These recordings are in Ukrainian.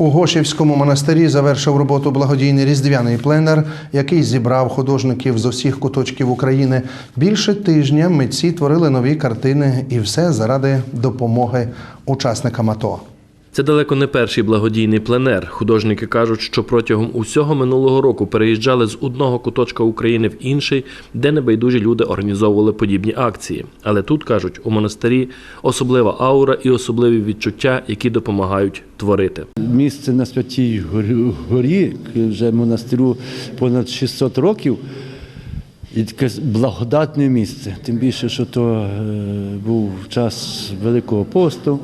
У Гошівському монастирі завершив роботу благодійний різдвяний пленер, який зібрав художників з усіх куточків України. Більше тижня митці творили нові картини, і все заради допомоги учасникам АТО. Це далеко не перший благодійний пленер. Художники кажуть, що протягом усього минулого року переїжджали з одного куточка України в інший, де небайдужі люди організовували подібні акції. Але тут кажуть, у монастирі особлива аура і особливі відчуття, які допомагають творити. Місце на Святій Горі- вже монастирю понад 600 років, і таке благодатне місце. Тим більше, що то е, був час Великого посту,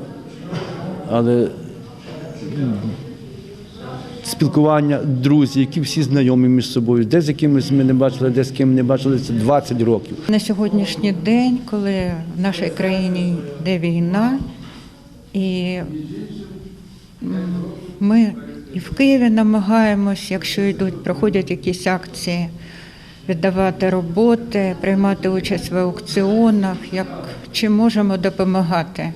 але спілкування, друзі, які всі знайомі між собою, де з якимось ми не бачили, де з ким не бачили, це 20 років. На сьогоднішній день, коли в нашій країні йде війна, і ми і в Києві намагаємось, якщо йдуть, проходять якісь акції, віддавати роботи, приймати участь в аукціонах, як чим можемо допомагати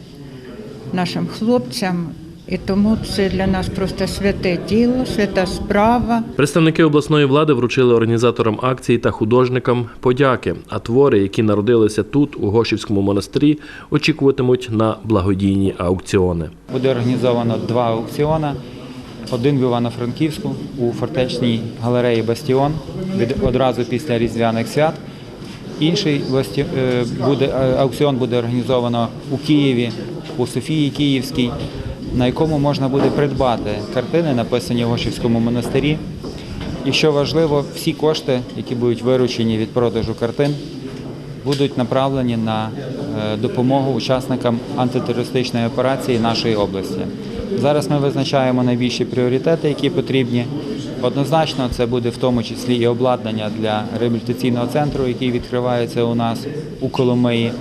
нашим хлопцям. І тому це для нас просто святе діло, свята справа. Представники обласної влади вручили організаторам акції та художникам подяки. А твори, які народилися тут, у Гошівському монастирі, очікуватимуть на благодійні аукціони. Буде організовано два аукціони. Один в Івано-Франківську у фортечній галереї Бастіон від- одразу після Різдвяних свят. Інший басті- е, буде, е, аукціон буде організовано у Києві, у Софії Київській, на якому можна буде придбати картини, написані в Гошівському монастирі. І що важливо, всі кошти, які будуть виручені від продажу картин, будуть направлені на е, допомогу учасникам антитерористичної операції нашої області. Зараз ми визначаємо найбільші пріоритети, які потрібні. Однозначно, це буде в тому числі і обладнання для реабілітаційного центру, який відкривається у нас у Коломиї.